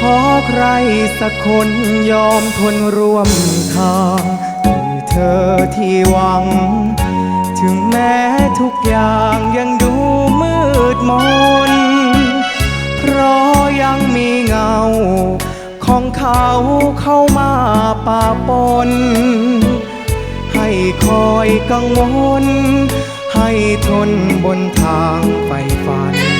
ขอใครสักคนยอมทนร่วมทางคือเธอที่หวัง ถึงแม้ทุกอย่างยังดูมืดมน เพราะยังมีเงา ของเขาเข้ามาป่าปน ให้คอยกังวล ให้ทนบนทางไปฝัน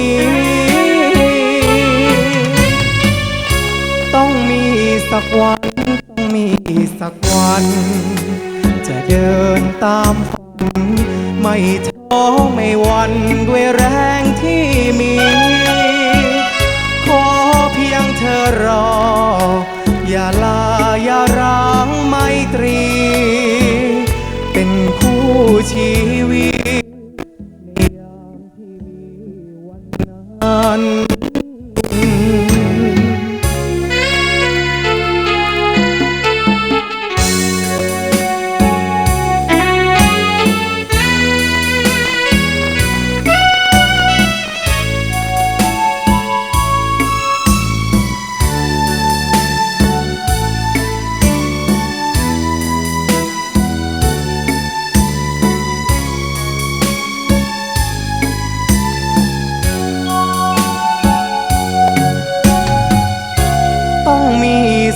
้ สักวัน จะเดินตามฝัน ไม่ท้อไม่วันด้วยแรงที่มี ขอเพียงเธอรอ อย่าลาอย่าร้างไมตรี เป็นคู่ชีวิต